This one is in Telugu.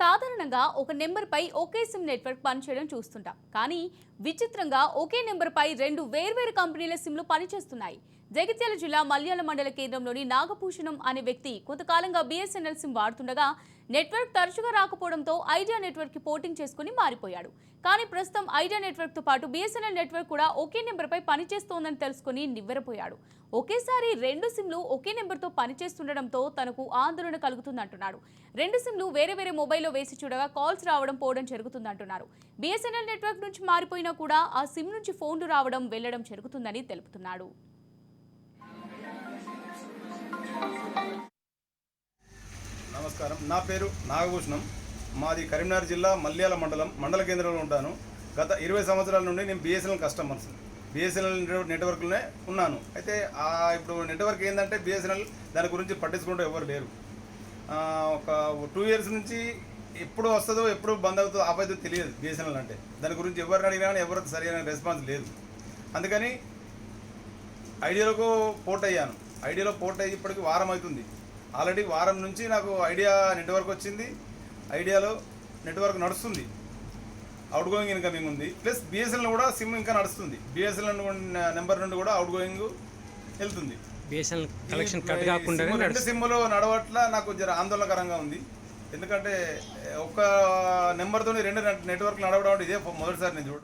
సాధారణంగా ఒక నెంబర్పై ఒకే సిమ్ నెట్వర్క్ పనిచేయడం చూస్తుంటాం. కానీ విచిత్రంగా ఒకే నెంబర్పై రెండు వేర్వేరు కంపెనీల సిమ్లు పనిచేస్తున్నాయి. జగిత్యాల జిల్లా మల్యాల మండల కేంద్రంలోని నాగభూషణం అనే వ్యక్తి కొంతకాలంగా బీఎస్ఎన్ఎల్ సిమ్ వాడుతుండగా నెట్వర్క్ తరచుగా రాకపోవడంతో ఐడియా నెట్వర్క్ పోటింగ్ చేసుకుని మారిపోయాడు. కానీ ప్రస్తుతం ఐడియా నెట్వర్క్తో పాటు బీఎస్ఎన్ఎల్ నెట్వర్క్ కూడా ఒకే నెంబర్పై పనిచేస్తోందని తెలుసుకుని నివ్వెరపోయాడు. ఒకేసారి రెండు సిమ్లు ఒకే నెంబర్తో పనిచేస్తుండడంతో తనకు ఆందోళన కలుగుతుందంటున్నాడు. రెండు సిమ్లు వేరే వేరే మొబైల్లో వేసి చూడగా కాల్స్ రావడం పోవడం జరుగుతుందంటున్నారు. బీఎస్ఎన్ఎల్ నెట్వర్క్ నుంచి మారిపోయినా కూడా ఆ సిమ్ నుంచి ఫోన్లు రావడం వెళ్ళడం జరుగుతుందని తెలుపుతున్నాడు. నమస్కారం. నా పేరు నాగభూషణం. మాది కరీంనగర్ జిల్లా మల్యాల మండలం మండల కేంద్రంలో ఉంటాను. గత ఇరవై సంవత్సరాల నుండి నేను బిఎస్ఎన్ఎల్ కస్టమర్స్. బిఎస్ఎన్ఎల్ నెట్వర్క్లోనే ఉన్నాను. అయితే ఇప్పుడు నెట్వర్క్ ఏంటంటే బిఎస్ఎన్ఎల్ దాని గురించి పట్టించుకుంటూ ఎవరు లేరు. ఒక టూ ఇయర్స్ నుంచి ఎప్పుడు వస్తుందో ఎప్పుడు బంద్ అవుతుందో ఆపైతే తెలియదు బిఎస్ఎన్ఎల్ అంటే. దాని గురించి ఎవరిని అడిగినా కానీ ఎవరు సరైన రెస్పాన్స్ లేదు. అందుకని ఐడియాలకు పోర్ట్ అయ్యాను. ఐడియాలో పోర్ట్ అయ్యి ఇప్పటికి వారం అవుతుంది. ఆల్రెడీ వారం నుంచి నాకు ఐడియా నెట్వర్క్ వచ్చింది. ఐడియాలో నెట్వర్క్ నడుస్తుంది. అవుట్ గోయింగ్ ఇన్కమింగ్ ఉంది ప్లస్ బిఎస్ఎన్ఎల్ కూడా సిమ్ ఇంకా నడుస్తుంది. బిఎస్ఎన్ఎల్ నెంబర్ నుండి కూడా అవుట్ గోయింగ్ వెళ్తుంది బిఎస్ఎన్ఎల్ కలెక్షన్ కట్ సిమ్ రెండు సిమ్ములు నడవట్ల నాకు జర ఆందోళనకరంగా ఉంది. ఎందుకంటే ఒక నెంబర్తో రెండు నెట్వర్క్ నడవడం ఇదే మొదటిసారి నేను చూడ